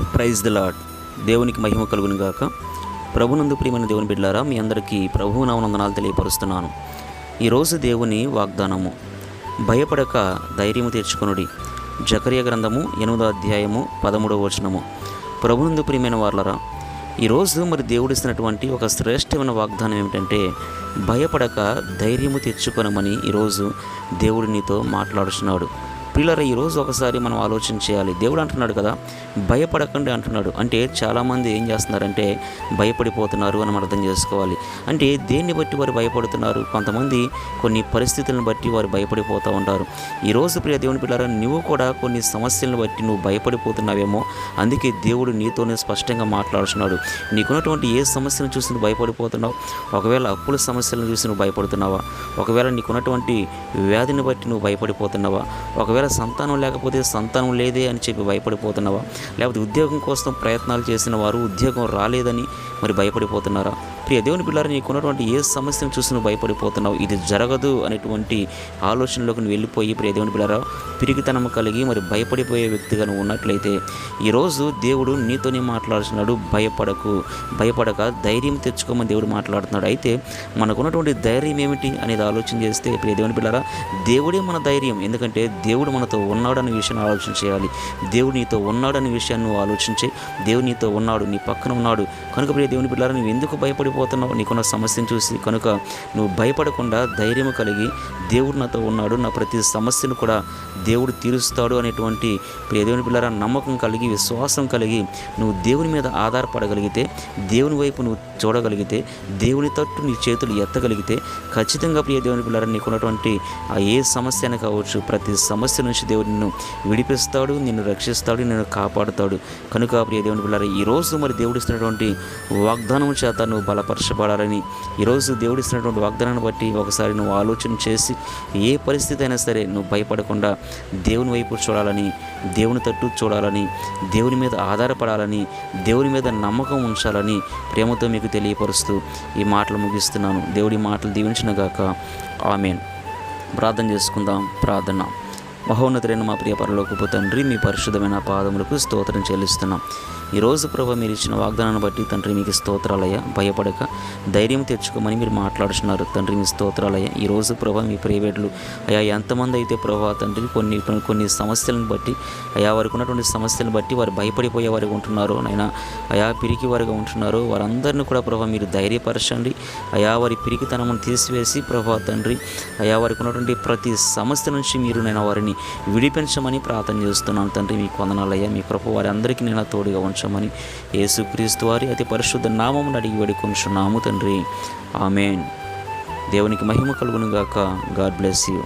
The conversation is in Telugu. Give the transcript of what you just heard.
ప్రైజ్ ద లాడ్ దేవునికి మహిమ కలుగును గాక. ప్రభునందు ప్రియమైన దేవుని బిడ్డారా మీ అందరికీ ప్రభువు నామనందనాలు తెలియపరుస్తున్నాను ఈరోజు దేవుని వాగ్దానము. భయపడక ధైర్యము తెచ్చుకొనుడి జకర్య గ్రంథము ఎనిమిదో అధ్యాయము పదమూడవ వచనము. ప్రభునందు ప్రియమైన వాళ్ళరా ఈరోజు మరి దేవుడిస్తున్నటువంటి ఒక శ్రేష్టమైన వాగ్దానం ఏమిటంటే భయపడక ధైర్యము తెచ్చుకొనమని ఈరోజు దేవుడు నీతో మాట్లాడుతున్నాడు పిల్లర ఈరోజు ఒకసారి మనం ఆలోచన చేయాలి. దేవుడు అంటున్నాడు కదా భయపడకండి అంటున్నాడు. అంటే చాలామంది ఏం చేస్తున్నారంటే భయపడిపోతున్నారు అని మనం అర్థం చేసుకోవాలి. అంటే దేన్ని బట్టి వారు భయపడుతున్నారు? కొంతమంది కొన్ని పరిస్థితులను బట్టి వారు భయపడిపోతూ ఉంటారు. ఈరోజు ప్రియ దేవుని పిల్లర నువ్వు కూడా కొన్ని సమస్యలను బట్టి నువ్వు భయపడిపోతున్నావేమో అందుకే దేవుడు నీతోనే స్పష్టంగా మాట్లాడుతున్నాడు. నీకున్నటువంటి ఏ సమస్యను చూసి నువ్వు భయపడిపోతున్నావు? ఒకవేళ అప్పుల సమస్యలను చూసి నువ్వు భయపడుతున్నావా? ఒకవేళ నీకున్నటువంటి వ్యాధిని బట్టి నువ్వు భయపడిపోతున్నావా? ఒకవేళ సంతానం లేకపోతే సంతానం లేదే అని చెప్పి భయపడిపోతున్నావా? లేకపోతే ఉద్యోగం కోసం ప్రయత్నాలు చేసిన వారు ఉద్యోగం రాలేదని మరి భయపడిపోతున్నారా? ప్రియ దేవుని పిల్లలు నీకున్నటువంటి ఏ సమస్యను చూసి నువ్వు భయపడిపోతున్నావు. ఇది జరగదు అనేటువంటి ఆలోచనలోకి నువ్వు వెళ్ళిపోయి ప్రియ దేవుని పిల్లరా పిరిగితనం కలిగి మరి భయపడిపోయే వ్యక్తిగా నువ్వు ఉన్నట్లయితే ఈరోజు దేవుడు నీతోనే మాట్లాడుతున్నాడు భయపడకు. భయపడక ధైర్యం తెచ్చుకోమని దేవుడు మాట్లాడుతున్నాడు. అయితే మనకున్నటువంటి ధైర్యం ఏమిటి అనేది ఆలోచన చేస్తే ప్రియ దేవుని పిల్లరా దేవుడే మన ధైర్యం. ఎందుకంటే దేవుడు మనతో ఉన్నాడనే విషయాన్ని ఆలోచన చేయాలి. దేవుడు నీతో ఉన్నాడనే విషయాన్ని నువ్వు ఆలోచించే. దేవుడు నీతో ఉన్నాడు నీ పక్కన ఉన్నాడు. కనుక ప్రియ దేవుని పిల్లరా నువ్వు ఎందుకు భయపడిపోతున్నావు నీకున్న సమస్యను చూసి కనుక నువ్వు భయపడకుండా ధైర్యం కలిగి దేవుడు నాతో ఉన్నాడు. నా ప్రతి సమస్యను కూడా దేవుడు తీరుస్తాడు అనేటువంటి ప్రియదేవుని పిల్లల పిల్లరా నమ్మకం కలిగి విశ్వాసం కలిగి నువ్వు దేవుని మీద ఆధారపడగలిగితే దేవుని వైపు నువ్వు చూడగలిగితే దేవుని తట్టు నీ చేతులు ఎత్తగలిగితే ఖచ్చితంగా ప్రియ దేవుని పిల్లరా నీకున్నటువంటి ఆ ఏ సమస్య అయినా కావచ్చు ప్రతి సమస్య నుంచి దేవుడు నిన్ను విడిపిస్తాడు నిన్ను రక్షిస్తాడు నిన్ను కాపాడుతాడు. కనుక ప్రియ దేవుని పిల్లరా ఈరోజు మరి దేవుడు ఇస్తున్నటువంటి వాగ్దానం చేత నువ్వు బల బలపరచబడాలని. ఈరోజు దేవుడు ఇస్తున్నటువంటి వాగ్దానాన్ని బట్టి ఒకసారి నువ్వు ఆలోచన చేసి ఏ పరిస్థితి అయినా సరే నువ్వు భయపడకుండా దేవుని వైపు చూడాలని దేవుని తట్టు చూడాలని దేవుని మీద ఆధారపడాలని దేవుని మీద నమ్మకం ఉంచాలని ప్రేమతో మీకు తెలియపరుస్తూ ఈ మాటలు ముగిస్తున్నాను. దేవుడి మాటలు దీవించిన గాక. ఆమెన్. ప్రార్థన చేసుకుందాం. ప్రార్థన. మహోన్నతులైన మా ప్రియ పరలోకపు తండ్రి మీ పరిశుద్ధమైన పాదములకు స్తోత్రం చెల్లిస్తున్నాం. ఈరోజు ప్రభు మీరు ఇచ్చిన వాగ్దానాన్ని బట్టి తండ్రి మీకు స్తోత్రాలయ్య భయపడక ధైర్యం తెచ్చుకోమని మీరు మాట్లాడుతున్నారు తండ్రి మీ స్తోత్రాలయ్య ఈరోజు ప్రభా మీ ప్రైవేట్లు అయా ఎంతమంది అయితే ప్రభా తండ్రి కొన్ని కొన్ని సమస్యలను బట్టి అయా వారికి ఉన్నటువంటి సమస్యలను బట్టి వారు భయపడిపోయే వారికి ఉంటున్నారు. నైనా అయా పిరికి వారిగా ఉంటున్నారు. వారందరిని కూడా ప్రభా మీరు ధైర్యపరచండి. అయా వారి పిరికితనమును తీసివేసి ప్రభా తండ్రి అయా వారికి ఉన్నటువంటి ప్రతి సమస్య నుంచి మీరు నేను వారిని విడిపించమని ప్రార్థన చేస్తున్నాను తండ్రి మీ కొందనాలయ్యా మీ కృప వారి అందరికీ నేను తోడుగా ఉంచమని యేసుక్రీస్తు వారి అతి పరిశుద్ధ నామమును అడిగి వేడుకొంచున్నాము తండ్రి. ఆమెన్. దేవునికి మహిమ కలుగునుగాక. God bless you.